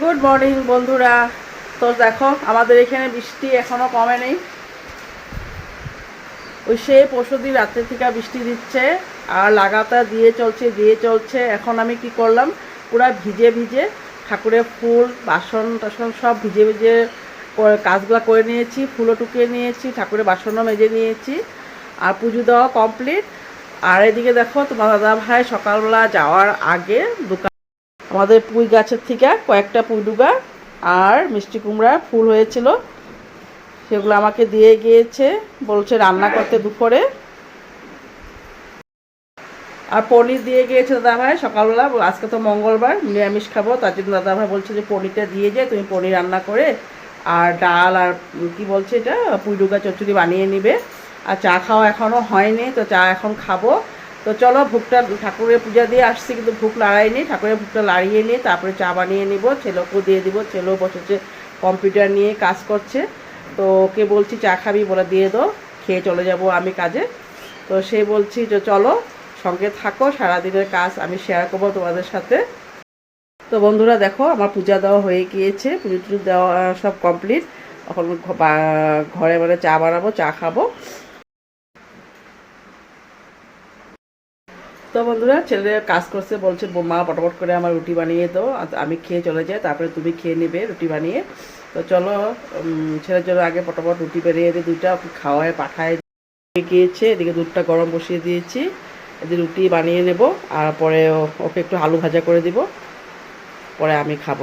Good morning বন্ধুরা। তো দেখো, আমাদের এখানে বৃষ্টি এখনও কমে নেই ওই সে পরশুদিন রাত্রে থেকে বৃষ্টি দিচ্ছে, আর লাগাতার দিয়ে চলছে দিয়ে চলছে। এখন আমি কি করলাম, পুরা ভিজে ভিজে ঠাকুরের ফুল, বাসন টাসন সব ভিজে ভিজে কাজগুলো করে নিয়েছি, ফুলও টুকিয়ে নিয়েছি, ঠাকুরের বাসনও মেজে নিয়েছি, আর পুজো দেওয়া কমপ্লিট। আর এদিকে দেখো, তোমার দাদা ভাই সকালবেলা যাওয়ার আগে দোকান আমাদের পুঁই গাছের থেকে কয়েকটা পুঁই ডুগা আর মিষ্টি কুমড়া ফুল হয়েছিল। সেগুলো আমাকে দিয়ে গিয়েছে, বলছে রান্না করতে দুপুরে। আর পনির দিয়ে গিয়েছে দাদা ভাই সকালবেলা আজকে তো মঙ্গলবার, নিরামিষ খাব, তার জন্য দাদা ভাই বলছে যে পনিরটা দিয়ে যায় তুমি পনির রান্না করে আর ডাল আর কি বলছে এটা পুইডুগা চচ্চড়ি বানিয়ে নিবে। আর চা খাওয়া এখনও হয়নি, তো চা এখন খাব। তো চলো ভুকটা ঠাকুরের পূজা দিয়ে আসছি, কিন্তু ভুক লাড়াইনি ঠাকুরের ভুকটা লাড়িয়ে নিয়ে তারপরে চা বানিয়ে নিব, ছেলেকেও দিয়ে দিব, ছেলেও বসেছে, কম্পিউটার নিয়ে কাজ করছে। তো ওকে বলছি, চা খাবি? বলে, দিয়ে দাও খেয়ে চলে যাব আমি কাজে। তো সে বলছি যে, চলো, সঙ্গে থাকো, সারাদিনের কাজ আমি শেয়ার করব তোমাদের সাথে। তো বন্ধুরা দেখো, আমার পূজা দেওয়া হয়ে গিয়েছে পুজো দেওয়া সব কমপ্লিট এখন ঘরে মানে চা বানাবো, চা খাব। তো বন্ধুরা ছেলে কাজ করছে, বলছে মা পটাপট করে আমার রুটি বানিয়ে আর আমি খেয়ে চলে যাই, তারপরে তুমি খেয়ে নেবে রুটি বানিয়ে। তো চলো ছেলের জন্য আগে পটাপট রুটি বেরিয়ে দিই দুইটা খাওয়ায়, পাঠায় দিয়ে গিয়েছে, এদিকে দুধটা গরম বসিয়ে দিয়েছি, এদিকে রুটি বানিয়ে নেব, আর পরে ওকে একটু আলু ভাজা করে দিব, পরে আমি খাব।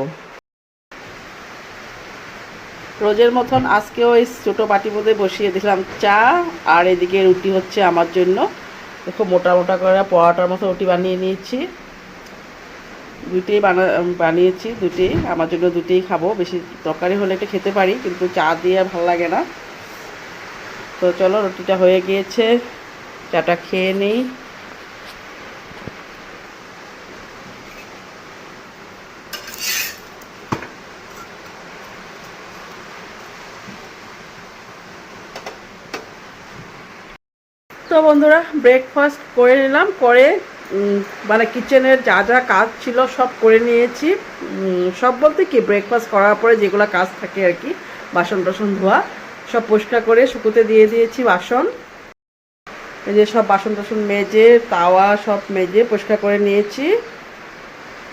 রোজের মতন আজকেও এই ছোটো বাটির মধ্যে বসিয়ে দিলাম চা, আর এদিকে রুটি হচ্ছে আমার জন্য। দেখো মোটা মোটা করে পরোটার মতো রুটি বানিয়ে নিয়েছি। দুটি বানা বানিয়েছি দুটি আমার জন্য দুটিই খাব। বেশি তরকারি হলে একটু খেতে পারি, কিন্তু চা দিয়ে ভালো লাগে না। তো চলো, রুটিটা হয়ে গিয়েছে। চাটা খেয়ে নিই। তো বন্ধুরা ব্রেকফাস্ট করে নিলাম, করে মানে কিচেনের যা যা কাজ ছিল সব করে নিয়েছি। সব বলতে কি ব্রেকফাস্ট করার পরে যেগুলো কাজ থাকে আর কি, বাসন টাসন ধোয়া, সব পরিষ্কার করে শুকোতে দিয়ে দিয়েছি বাসন। এই যে সব বাসন টাসন মেজে, তাওয়া সব মেজে পরিষ্কার করে নিয়েছি।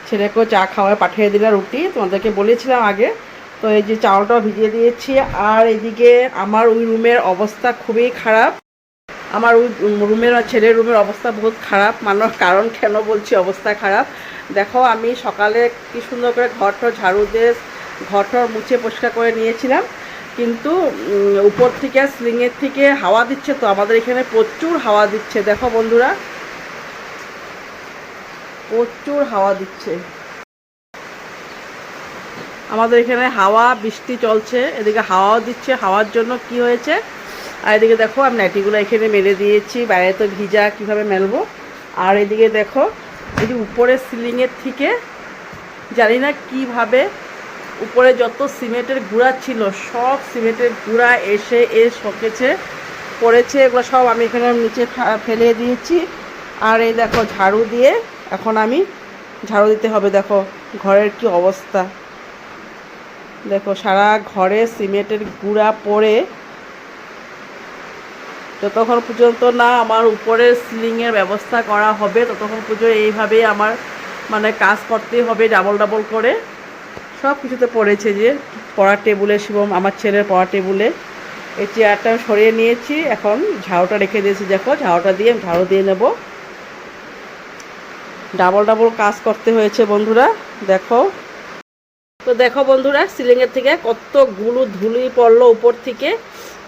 ছেলেকেও চা খাওয়ায় পাঠিয়ে দিলাম রুটি, তোমাদেরকে বলেছিলাম আগে। তো এই যে চাউলটাও ভিজিয়ে দিয়েছি, আর এদিকে আমার ওই রুমের অবস্থা খুবই খারাপ। আমার ওই রুমের ছেলের রুমের অবস্থা বহুত খারাপ। মানুষ কারণ কেন বলছি অবস্থা খারাপ? দেখো, আমি সকালে কি সুন্দর করে ঘর টর ঝাড়ু দিয়ে ঘর টর মুছে পরিষ্কার করে নিয়েছিলাম। কিন্তু উপর থেকে, স্লিংয়ের থেকে হাওয়া দিচ্ছে তো, আমাদের এখানে প্রচুর হাওয়া দিচ্ছে। দেখো বন্ধুরা, প্রচুর হাওয়া দিচ্ছে। আমাদের এখানে হাওয়া, বৃষ্টি চলছে, এদিকে হাওয়াও দিচ্ছে। হাওয়ার জন্য কি হয়েছে? আর এদিকে দেখো, আমি নাইটিগুলো এখানে মেলে দিয়েছি। বাইরে তো ভিজা, কীভাবে মেলবো? আর এদিকে দেখো, এই যে উপরের সিলিংয়ের থেকে, জানি না কীভাবে উপরে যত সিমেন্টের গুঁড়া ছিল, সব সিমেন্টের গুঁড়া এসে, এ শকেছে পড়েছে, এগুলো সব আমি এখানে নিচে ফেলে দিয়েছি। আর এই দেখো, ঝাড়ু দিয়ে এখন আমি ঝাড়ু দিতে হবে। দেখো, ঘরের কি অবস্থা। দেখো, সারা ঘরে সিমেন্টের গুঁড়া পড়ে যতক্ষণ পর্যন্ত না আমার উপরে সিলিংয়ের ব্যবস্থা করা হবে, ততক্ষণ পর্যন্ত এইভাবেই আমার মানে কাজ করতে হবে ডাবল ডাবল করে। সব কিছুতে পড়েছে যে পড়ার টেবিলে শিবম আমার ছেলের পড়ার টেবিলে এই চেয়ারটা আমি সরিয়ে নিয়েছি, এখন ঝাড়ুটা রেখে দিয়েছি, দেখো ঝাড়ুটা দিয়ে ঝাড়ু দিয়ে নেব। ডাবল ডাবল কাজ করতে হয়েছে বন্ধুরা, দেখো। তো দেখো বন্ধুরা সিলিংয়ের থেকে কত কতগুলো ধুলি পড়ল উপর থেকে।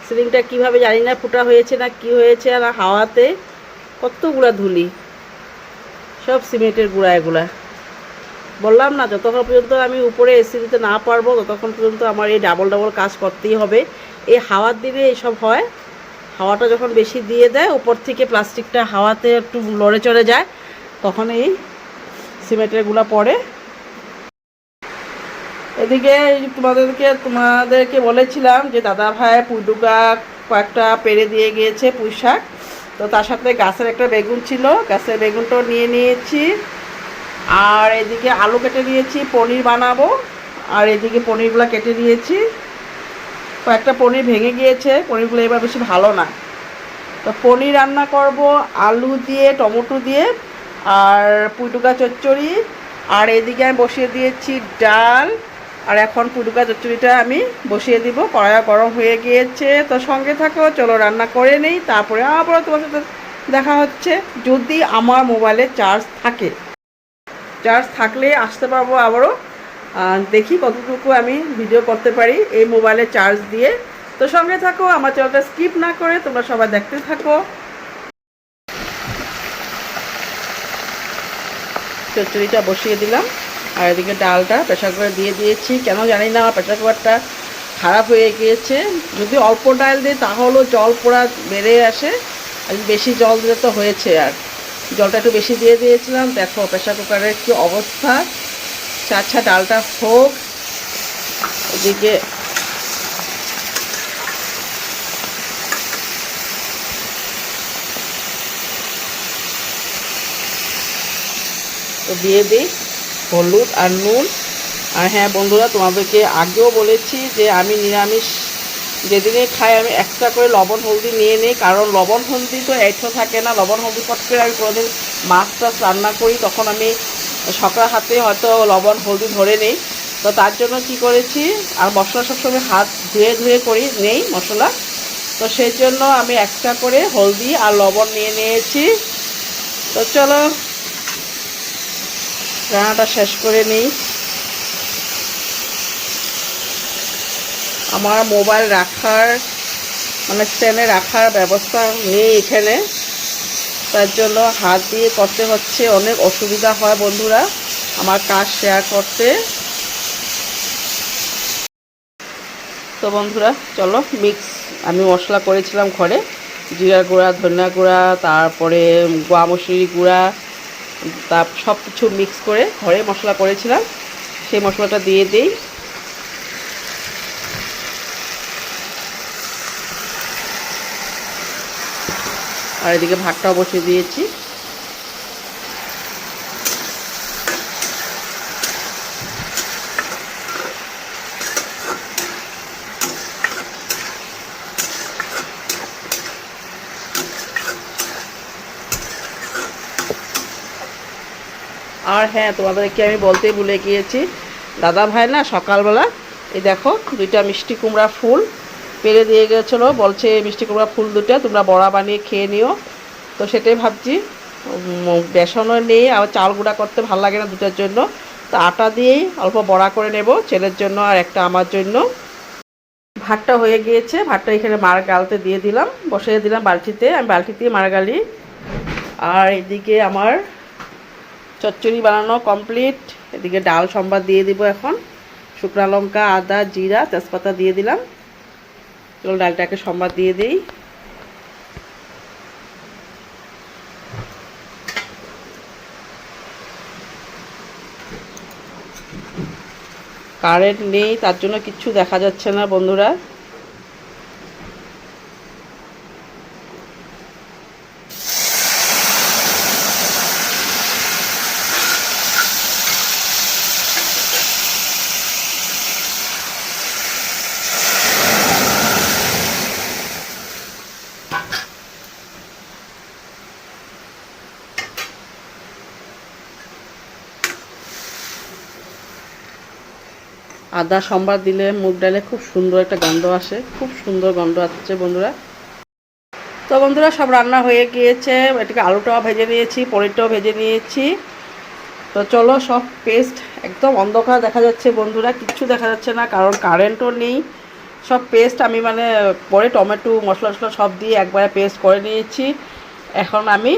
সিলিংটা কীভাবে জানি না, ফুটা হয়েছে না, কি হয়েছে আর হাওয়াতে কতগুলা ধুলি। সব সিমেন্টের গুঁড়া এগুলা। বললাম না, যতক্ষণ পর্যন্ত আমি উপরে এসি দিতে না পারব, ততক্ষণ পর্যন্ত আমার এই ডাবল ডাবল কাজ করতেই হবে। এই হাওয়ার দিনে এইসব হয়, হাওয়াটা যখন বেশি দিয়ে দেয়, উপর থেকে প্লাস্টিকটা হাওয়াতে একটু লড়ে চড়ে যায়, তখন এই সিমেন্টেরগুলা পড়ে। এদিকে তোমাদেরকে তোমাদেরকে বলেছিলাম যে দাদা ভাই পুডুকা কয়েকটা পেরে দিয়ে গিয়েছে পুঁই শাক। তো তার সাথে গাছের একটা বেগুন ছিল, গাছের বেগুনটাও নিয়ে নিয়েছি। আর এদিকে আলু কেটে নিয়েছি, পনির বানাবো। আর এদিকে পনিরগুলো কেটে দিয়েছি কয়েকটা পনির ভেঙে গিয়েছে, পনিরগুলো এবার বেশি ভালো না। তো পনির রান্না করব আলু দিয়ে, টমেটো দিয়ে, আর পুটুকা চচ্চড়ি। আর এদিকে আমি বসিয়ে দিয়েছি ডাল। আর এখন পুটুকা চচ্চড়িটা আমি বসিয়ে দিব, কড়াইয়া গরম হয়ে গিয়েছে। তো সঙ্গে থাকো, চলো রান্না করে নেই, তারপরে আবারও তোমার সাথে দেখা হচ্ছে। যদি আমার মোবাইলে চার্জ থাকে, চার্জ থাকলে আসতে পারব আবারও। দেখি কতটুকু আমি ভিডিও করতে পারি এই মোবাইলে চার্জ দিয়ে। তো সঙ্গে থাকো, আমার চ্যানেলটা স্কিপ না করে তোমরা সবাই দেখতে থাকো। চচ্চড়িটা বসিয়ে দিলাম। আর এদিকে ডালটা প্রেশার কুকারে দিয়ে দিয়েছি। কেন জানি না আমার প্রেশার কুকারটা খারাপ হয়ে গিয়েছে। যদি অল্প ডাল দিই, তাহলেও জল পোড়া বেড়ে আসে। আর বেশি জল দিলে তো হয়েছে আর। জলটা একটু বেশি দিয়ে দিয়েছিলাম। দেখো প্রেশার কুকারের কি অবস্থা। আচ্ছা ডালটা হোক। এদিকে দিয়ে দিই। হলুদ আর নুন। আর হ্যাঁ বন্ধুরা, তোমাদেরকে আগেও বলেছি যে আমি নিরামিষ যেদিনে খাই আমি এক্সট্রা করে লবণ হলদি নিয়ে নিই, কারণ লবণ হলদি তো এঠো থাকে না, লবণ হলদি পট করে আমি কোনোদিন মাছ টাছ রান্না করি, তখন আমি সকাল হাতে হয়তো লবণ হলদি ধরে নিই। তো তার জন্য কি করেছি, আর মশলা সবসময় হাত ধুয়ে ধুয়ে করি, নেই মশলা। তো সেই জন্য আমি এক্সট্রা করে হলদি আর লবণ নিয়ে নিয়েছি। তো চলো রান্নাটা শেষ করে নিই। আমার মোবাইল রাখার মানে স্ট্যান্ডে রাখার ব্যবস্থা নেই এখানে। তার জন্য হাত দিয়ে করতে হচ্ছে, অনেক অসুবিধা হয় বন্ধুরা। আমার কাজ শেয়ার করতে। তো বন্ধুরা, চলো মিক্স আমি মশলা করেছিলাম ঘরে। জিরা গুঁড়া, ধনিয়া গুঁড়া, তারপরে গোয়া মসুরি গুঁড়া তা সব কিছু মিক্স করে ঘরে মশলা করেছিলাম। সেই মশলাটা দিয়ে দিই। আর এদিকে ভাতটাও বসিয়ে দিয়েছি। আর হ্যাঁ তোমাদেরকে আমি বলতেই ভুলে গিয়েছি। দাদা ভাই না সকালবেলা, এই দেখো, দুইটা মিষ্টি কুমড়া ফুল পেরে দিয়ে গেছিল। বলছে, মিষ্টি কুমড়া ফুল দুটো, তোমরা বড়া বানিয়ে খেয়ে নিও। তো সেটাই ভাবছি। বেসনও নেই, আবার চাল গুঁড়া করতে ভালো লাগে না দুটার জন্য। তো আটা দিয়েই অল্প বড়া করে নেব, ছেলের জন্য আর একটা আমার জন্য। ভাতটা হয়ে গিয়েছে, ভাতটা এখানে মার গালতে দিয়ে দিলাম, বসিয়ে দিলাম বালতিতে। আমি বালতিতে মার গালি। আর এদিকে আমার চচ্চড়ি বানানো কমপ্লিট এদিকে ডাল সম্বাদ দিয়ে দিব এখন। শুকনো লঙ্কা, আদা, জিরা, তেজপাতা দিয়ে দিলাম। চলো, ডালটাকে সম্বাদ দিয়ে দিই। কারেন্ট নেই, তার জন্য কিচ্ছু দেখা যাচ্ছে না বন্ধুরা। আদা, সম্বার দিলে মুগ ডালে খুব সুন্দর একটা গন্ধ আসে। খুব সুন্দর গন্ধ আসছে বন্ধুরা। তো বন্ধুরা, সব রান্না হয়ে গিয়েছে। এটাকে আলুটাও ভেজে নিয়েছি, পনিরটাও ভেজে নিয়েছি। তো চলো, সব পেস্ট একদম অন্ধকার দেখা যাচ্ছে বন্ধুরা, কিচ্ছু দেখা যাচ্ছে না, কারণ কারেন্টও নেই। সব পেস্ট আমি মানে পরে টমেটো, মশলা টশলা সব দিয়ে একবারে পেস্ট করে নিয়েছি। এখন আমি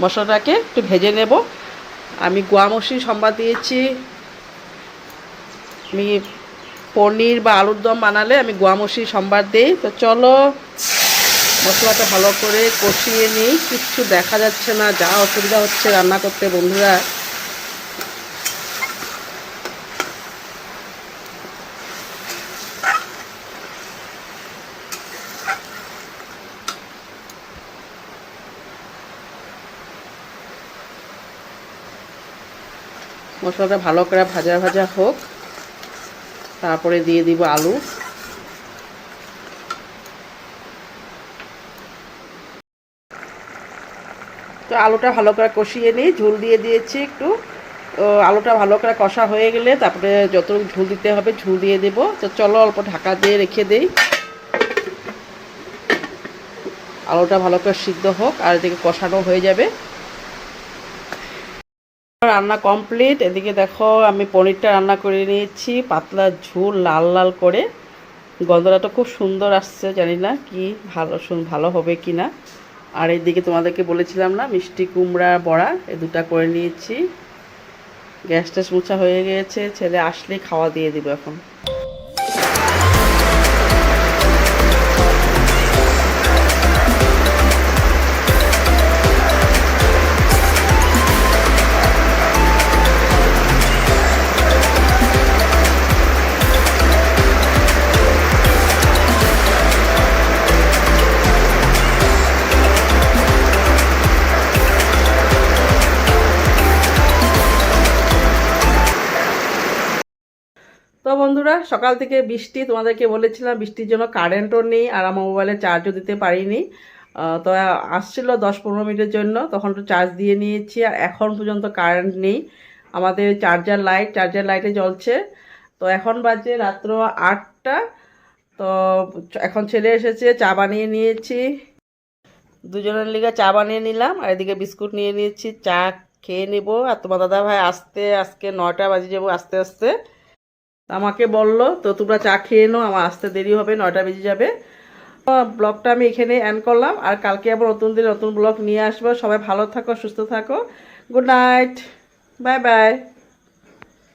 মশলাটাকে একটু ভেজে নেব। আমি গোয়া মসুরি সম্বাদ দিয়েছি আমি পনির বা আলুর দম বানালে আমি গোয়ামসি সম্বার দিই। তো চলো, মশলাটা ভালো করে কষিয়ে নিই। কিচ্ছু দেখা যাচ্ছে না, যা অসুবিধা হচ্ছে রান্না করতে বন্ধুরা। মশলাটা ভালো করে ভাজা ভাজা হোক। তারপরে দিয়ে দিব আলু। তো আলুটা ভালো করে কষিয়ে নিই, ঝুল দিয়ে দিয়েছি একটু। আলুটা ভালো করে কষা হয়ে গেলে তারপরে যতটুকু ঝুল দিতে হবে ঝুল দিয়ে দেব। তো চলো অল্প ঢাকা দিয়ে রেখে দেই। আলুটা ভালো করে সিদ্ধ হোক আর এদিকে কষানো হয়ে যাবে। রান্না কমপ্লিট এদিকে দেখো, আমি পনিরটা রান্না করে নিয়েছি, পাতলা ঝুল লাল লাল করে। গন্ধটা তো খুব সুন্দর আসছে, জানি না কি ভালো ভালো হবে কি না আর এদিকে তোমাদেরকে বলেছিলাম না, মিষ্টি কুমড়া বড়া, এ দুটা করে নিয়েছি। গ্যাস ট্যাস মোছা হয়ে গেছে, ছেলে আসলেই খাওয়া দিয়ে দিব এখন। তো বন্ধুরা, সকাল থেকে বৃষ্টি, তোমাদেরকে বলেছিলাম বৃষ্টির জন্য কারেন্টও নেই আর আমার মোবাইলে চার্জও দিতে পারিনি। তো আসছিল দশ পনেরো মিনিটের জন্য, তখন তো চার্জ দিয়ে নিয়েছি আর এখন পর্যন্ত কারেন্ট নেই। আমাদের চার্জার লাইট চার্জার লাইটে জ্বলছে। তো এখন বাজে রাত্র আটটা। তো এখন ছেলে এসেছে, চা বানিয়ে নিয়েছি। দুজনের লিগে চা বানিয়ে নিলাম আর এদিকে বিস্কুট নিয়ে নিয়েছি, চা খেয়ে নেব। আর তোমার দাদা ভাই আসতে, আজকে নয়টা বাজে যাব আস্তে আস্তে। আমাকে বলল, তো তোমরা চা খেয়ে নাও, আমার আসতে দেরি হবে, নয়টা বেজে যাবে। ব্লগটা আমি এখানে অ্যান্ড করলাম, আর কালকে আবার নতুন দিন, নতুন ব্লগ নিয়ে আসব। সবাই ভালো থাকো, সুস্থ থাকো। Good night bye bye